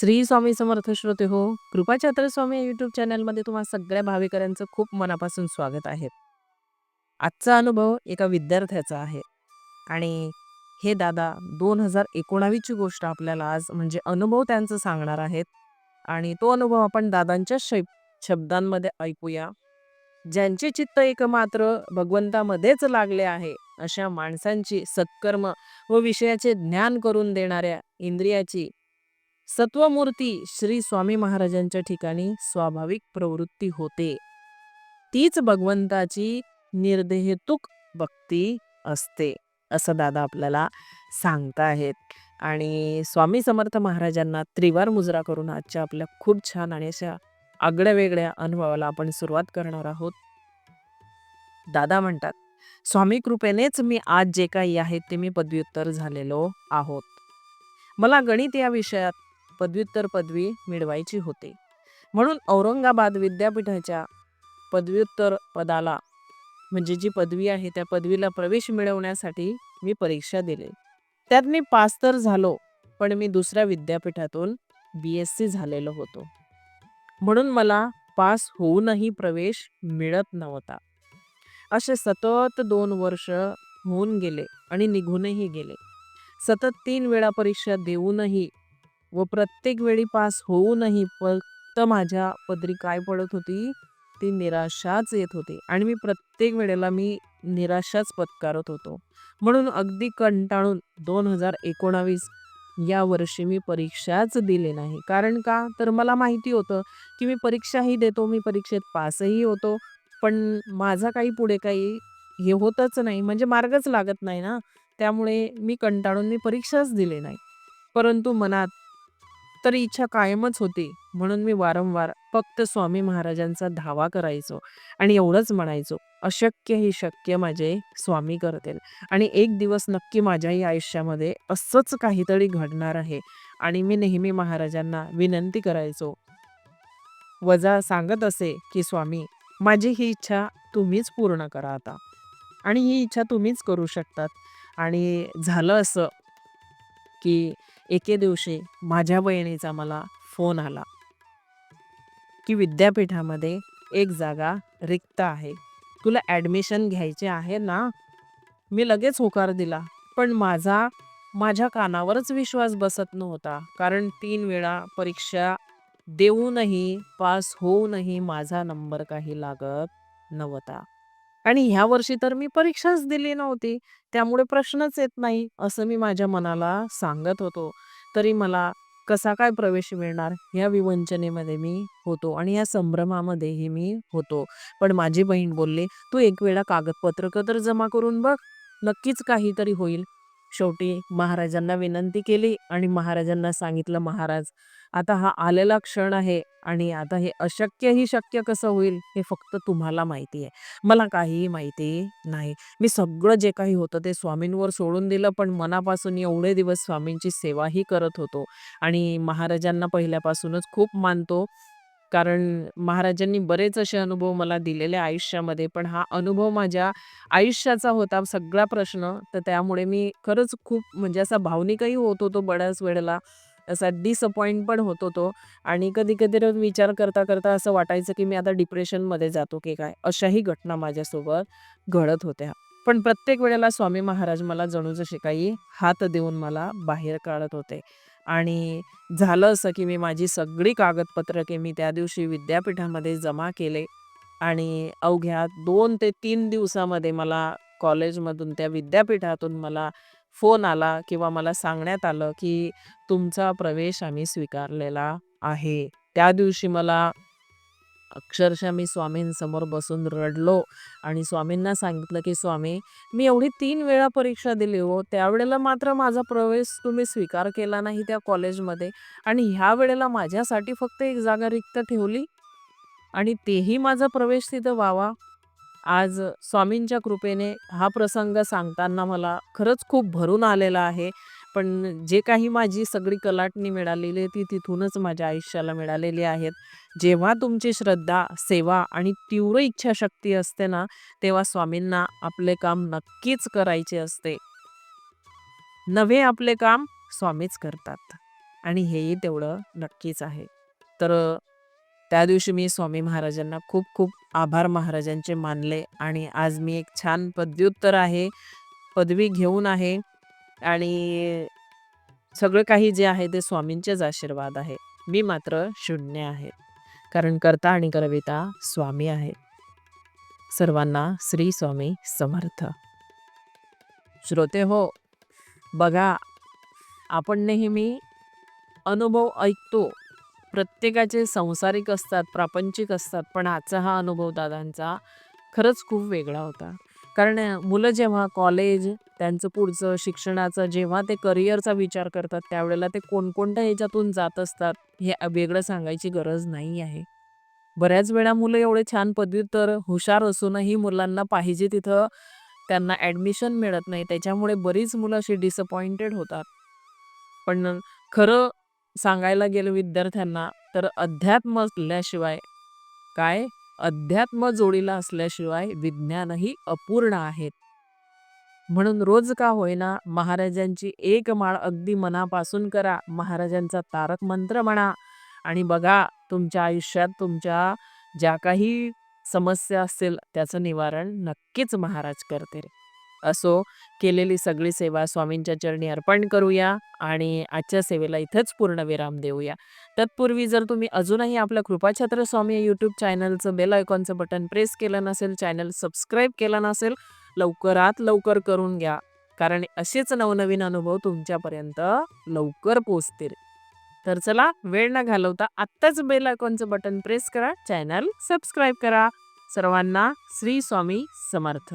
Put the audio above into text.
श्री स्वामी समर्थ श्रोते हो कृपाचात्र स्वामी युट्यूब चॅनलमध्ये तुम्हा सगळ्या भाविकऱ्यांचं खूप मनापासून स्वागत आहे. आजचा अनुभव एका विद्यार्थ्याचा आहे. आणि हे दादा दोन हजार एकोणावीसची गोष्ट आपल्याला आज म्हणजे अनुभव त्यांचं सांगणार आहेत. आणि तो अनुभव आपण दादांच्या शै शब्दांमध्ये ऐकूया. ज्यांचे चित्त एकमात्र भगवंतामध्येच लागले आहे अशा माणसांची सत्कर्म व विषयाचे ज्ञान करून देणाऱ्या इंद्रियाची सत्वमूर्ती श्री स्वामी महाराजांच्या ठिकाणी स्वाभाविक प्रवृत्ती होते. तीच भगवंताची निर्देहेतुक भक्ती असते असं दादा आपल्याला सांगताहेत. आणि स्वामी समर्थ महाराजांना त्रिवार मुजरा करून आजच्या आपल्या खूप छान आणि अशा आगळ्या वेगळ्या अनुभवाला आपण सुरुवात करणार आहोत. दादा म्हणतात स्वामी कृपेनेच मी आज जे काही आहे ते मी पदव्युत्तर झालेलो आहोत. मला गणित या विषयात पदव्युत्तर पदवी मिळवायची होती. म्हणून औरंगाबाद विद्यापीठाच्या पदव्युत्तर पदाला म्हणजे जी पदवी आहे त्या पदवीला प्रवेश मिळवण्यासाठी मी परीक्षा दिली. त्यात मी पास तर झालो पण मी दुसऱ्या विद्यापीठातून बी एस सी झालेलो होतो. म्हणून मला पास होऊनही प्रवेश मिळत नव्हता. असे सतत दोन वर्ष होऊन गेले आणि निघूनही गेले. सतत तीन वेळा परीक्षा देऊनही व प्रत्येक वेळी पास होऊनही फक्त माझ्या पदरी काय पडत होती ती निराशाच येत होती. आणि मी प्रत्येक वेळेला मी निराशाच पत्कारत होतो. म्हणून अगदी कंटाळून दोन हजार एकोणावीस या वर्षी मी परीक्षाच दिली नाही. कारण का? तर मला माहिती होतं की मी परीक्षाही देतो मी परीक्षेत पासही होतो. पण माझा काही पुढे काही हे होतच नाही. म्हणजे मार्गच लागत नाही ना. त्यामुळे मी कंटाळून मी परीक्षाच दिली नाही. परंतु मनात तर इच्छा कायमच होती. म्हणून मी वारंवार फक्त स्वामी महाराजांचा धावा करायचो आणि एवढंच म्हणायचो अशक्य हे शक्य माझे स्वामी करतील आणि एक दिवस नक्की माझ्याही आयुष्यामध्ये असंच काहीतरी घडणार आहे आणि मी नेहमी महाराजांना विनंती करायचो. वजा सांगत असे की स्वामी माझी ही इच्छा तुम्हीच पूर्ण करा आता आणि ही इच्छा तुम्हीच करू शकतात. आणि झालं असं की एके दिवशी माझ्या बहिणीचा मला फोन आला की विद्यापीठामध्ये एक जागा रिक्त आहे. तुला ॲडमिशन घ्यायचे आहे ना? मी लगेच होकार दिला पण माझा माझ्या कानावरच विश्वास बसत नव्हता कारण तीन वेळा परीक्षा देऊनही पास होऊनही माझा नंबर काही लागत नव्हता. आणि ह्या वर्षी तर मी परीक्षाच दिली नव्हती. त्यामुळे प्रश्नच येत नाही असं मी माझ्या मनाला सांगत होतो. तरी मला कसा काय प्रवेश मिळणार ह्या विवंचनेमध्ये मी होतो आणि या संभ्रमामध्येही मी होतो. पण माझी बहीण बोलली तू एक वेळा कागदपत्रक तर जमा करून बघ नक्कीच काहीतरी होईल. शेवटी महाराजांना विनंती केली आणि महाराजांना सांगितलं महाराज आता हा आलेला क्षण आहे आणि आता हे अशक्यही शक्य कसं होईल हे फक्त तुम्हाला माहिती आहे. मला काहीही माहिती नाही. मी सगळं जे काही होतं ते स्वामींवर सोडून दिलं पण मनापासून एवढे दिवस स्वामींची सेवाही करत होतो आणि महाराजांना पहिल्यापासूनच खूप मानतो कारण महाराजांनी बरेच असे अनुभव मला दिलेले आयुष्यामध्ये पण हा अनुभव माझ्या आयुष्याचा होता सगळा प्रश्न. तर त्यामुळे मी खरंच खूप म्हणजे असा भावनिकही होत होतो बऱ्याच वेळेला. असा डिसअपॉइंट पण होत होतो. आणि कधी कधी विचार करता करता असं वाटायचं की मी आता डिप्रेशनमध्ये जातो की काय? अशाही घटना माझ्यासोबत घडत होत्या. पण प्रत्येक वेळेला स्वामी महाराज मला जणू जसे काही हात देऊन मला बाहेर काढत होते. आणि झालं असं की मी माझी सगळी कागदपत्रके मी त्या दिवशी विद्यापीठामध्ये जमा केले आणि अवघ्या दोन ते तीन दिवसामध्ये मला कॉलेजमधून त्या विद्यापीठातून मला फोन आला किंवा मला सांगण्यात आलं की तुमचा प्रवेश आम्ही स्वीकारलेला आहे. त्या दिवशी मला अक्षरशः मी स्वामींसमोर बसून रडलो आणि स्वामींना सांगितलं की स्वामी मी एवढी तीन वेळा परीक्षा दिली हो. त्यावेळेला मात्र माझा प्रवेश तुम्ही स्वीकार केला नाही त्या कॉलेजमध्ये आणि ह्या वेळेला माझ्यासाठी फक्त एक जागा रिक्त ठेवली आणि तेही माझा प्रवेश तिथं व्हावा. आज स्वामींच्या कृपेने हा प्रसंग सांगताना मला खरंच खूप भरून आलेला आहे. पण जे काही माझी सगळी कलाटणी मिळालेली आहे ती तिथूनच माझ्या आयुष्याला मिळालेली आहेत. जेव्हा तुमची श्रद्धा सेवा आणि तीव्र इच्छाशक्ती असते ना तेव्हा स्वामींना आपले काम नक्कीच करायचे असते. नव्हे आपले काम स्वामीच करतात. आणि हेही तेवढं नक्कीच आहे. तर त्या दिवशी मी स्वामी महाराजांना खूप खूप आभार महाराजांचे मानले आणि आज मी एक छान पदव्युत्तर आहे, पदवी घेऊन आहे. आणि सगळं काही जे आहे ते स्वामींचेच आशीर्वाद आहे. मी मात्र शून्य आहे. कारण कर्ता आणि करविता स्वामी आहेत. सर्वांना श्री स्वामी समर्थ. श्रोते हो बघा आपण नेहमी अनुभव ऐकतो. प्रत्येकाचे सांसारिक असतात, प्रापंचिक असतात. पण आजचा हा अनुभव दादांचा खरंच खूप वेगळा होता. कारण मुलं जेव्हा कॉलेज, त्यांचं पुढचं शिक्षणाचं जेव्हा ते करिअरचा विचार करतात, त्यावेळेला ते कोणकोणत्या ह्याच्यातून जात असतात, हे वेगळं सांगायची गरज नाही आहे. बऱ्याच वेळा मुलं एवढे छान पदव्युत्तर, हुशार असूनही मुलांना पाहिजे तिथं त्यांना ॲडमिशन मिळत नाही. त्याच्यामुळे बरीच मुलं अशी डिसअपॉइंटेड होतात. पण खरं सांगायला गेलं विद्यार्थ्यांना, तर अध्यात्म असल्याशिवाय काय? अध्यात्म जोडीला असल्याशिवाय विज्ञानही अपूर्ण आहेत. म्हणून रोज का होईना महाराजांची एक माळ अगदी मनापासून करा. महाराजांचा तारक मंत्र म्हणा आणि बघा तुमच्या आयुष्यात तुमच्या ज्या काही समस्या असतील त्याचं निवारण नक्कीच महाराज करते रे असो, केलेली सगळी सेवा स्वामींच्या चरणी अर्पण करूया आणि आजच्या सेवेला इथंच पूर्ण विराम देऊया. तत्पूर्वी जर तुम्ही अजूनही आपलं कृपाछत्र स्वामी यूट्यूब चॅनलचं बेल आयकॉनचं बटन प्रेस केलं नसेल, चॅनल सबस्क्राईब केलं नसेल, लवकरात लवकर करून घ्या. कारण असेच नवनवीन अनुभव तुमच्यापर्यंत लवकर पोहोचतील. तर चला वेळ न घालवता आत्ताच बेल आयकॉनचं बटन प्रेस करा, चॅनल सबस्क्राईब करा. सर्वांना श्री स्वामी समर्थ.